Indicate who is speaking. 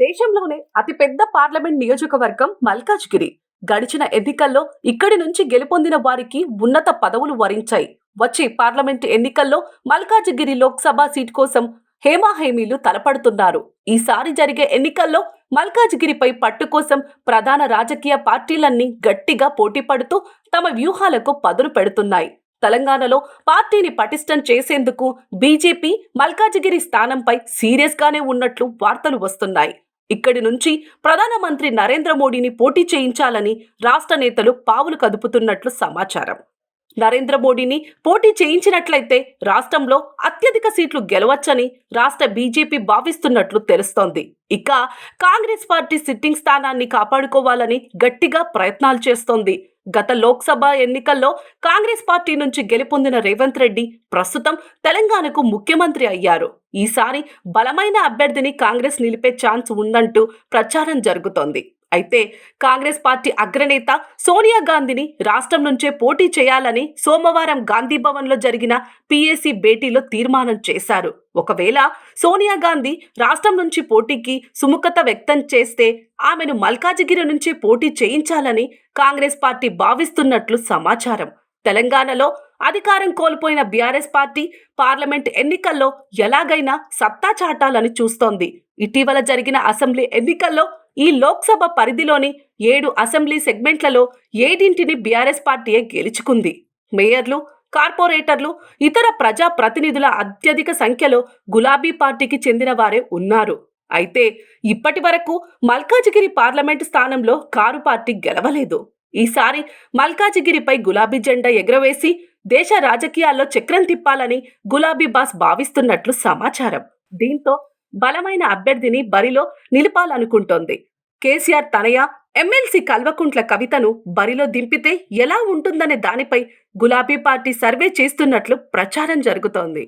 Speaker 1: దేశంలోనే అతిపెద్ద పార్లమెంట్ నియోజకవర్గం మల్కాజ్గిరి. గడిచిన ఎన్నికల్లో ఇక్కడి నుంచి గెలుపొందిన వారికి ఉన్నత పదవులు వరించాయి. వచ్చే పార్లమెంట్ ఎన్నికల్లో మల్కాజ్గిరి లోక్సభ సీట్ కోసం హేమాహేమీలు తలపడుతున్నారు. ఈసారి జరిగే ఎన్నికల్లో మల్కాజ్గిరిపై పట్టు కోసం ప్రధాన రాజకీయ పార్టీలన్నీ గట్టిగా పోటీ పడుతూ తమ వ్యూహాలకు పదును పెడుతున్నాయి. తెలంగాణలో పార్టీని పటిష్టం చేసేందుకు బీజేపీ మల్కాజిగిరి స్థానంపై సీరియస్గానే ఉన్నట్లు వార్తలు వస్తున్నాయి. ఇక్కడి నుంచి ప్రధానమంత్రి నరేంద్ర మోడీని పోటీ చేయించాలని రాష్ట్ర నేతలు పావులు కదుపుతున్నట్లు సమాచారం. నరేంద్ర మోడీని పోటీ చేయించినట్లయితే రాష్ట్రంలో అత్యధిక సీట్లు గెలవచ్చని రాష్ట్ర బీజేపీ భావిస్తున్నట్లు తెలుస్తోంది. ఇక కాంగ్రెస్ పార్టీ సిట్టింగ్ స్థానాన్ని కాపాడుకోవాలని గట్టిగా ప్రయత్నాలు చేస్తోంది. గత లోక్సభ ఎన్నికల్లో కాంగ్రెస్ పార్టీ నుంచి గెలుపొందిన రేవంత్ రెడ్డి ప్రస్తుతం తెలంగాణకు ముఖ్యమంత్రి అయ్యారు. ఈసారి బలమైన అభ్యర్థిని కాంగ్రెస్ నిలిపే ఛాన్స్ ఉందంటూ ప్రచారం జరుగుతోంది. అయితే కాంగ్రెస్ పార్టీ అగ్రనేత సోనియా గాంధీని రాష్ట్రం నుంచే పోటీ చేయాలని సోమవారం గాంధీభవన్లో జరిగిన పీఏసీ భేటీలో తీర్మానం చేశారు. ఒకవేళ సోనియా గాంధీ రాష్ట్రం నుంచి పోటీకి సుముఖత వ్యక్తం చేస్తే ఆమెను మల్కాజిగిరి నుంచే పోటీ చేయించాలని కాంగ్రెస్ పార్టీ భావిస్తున్నట్లు సమాచారం. తెలంగాణలో అధికారం కోల్పోయిన బీఆర్ఎస్ పార్టీ పార్లమెంట్ ఎన్నికల్లో ఎలాగైనా సత్తా చాటాలని చూస్తోంది. ఇటీవల జరిగిన అసెంబ్లీ ఎన్నికల్లో ఈ లోక్సభ పరిధిలోని ఏడు అసెంబ్లీ సెగ్మెంట్లలో ఏడింటిని బీఆర్ఎస్ పార్టీయే గెలుచుకుంది. మేయర్లు కార్పొరేటర్లు ఇతర ప్రజా ప్రతినిధుల అత్యధిక సంఖ్యలో గులాబీ పార్టీకి చెందిన వారే ఉన్నారు. అయితే ఇప్పటి వరకు మల్కాజిగిరి పార్లమెంటు స్థానంలో కారు పార్టీ గెలవలేదు. ఈసారి మల్కాజిగిరిపై గులాబీ జెండా ఎగురవేసి దేశ రాజకీయాల్లో చక్రం తిప్పాలని గులాబీ బాస్ భావిస్తున్నట్లు సమాచారం. దీంతో బలమైన అభ్యర్థిని బరిలో నిలపాలనుకుంటోంది. కేసీఆర్ తనయ ఎమ్మెల్సీ కల్వకుంట్ల కవితను బరిలో దింపితే ఎలా ఉంటుందనే దానిపై గులాబీ పార్టీ సర్వే చేస్తున్నట్లు ప్రచారం జరుగుతోంది.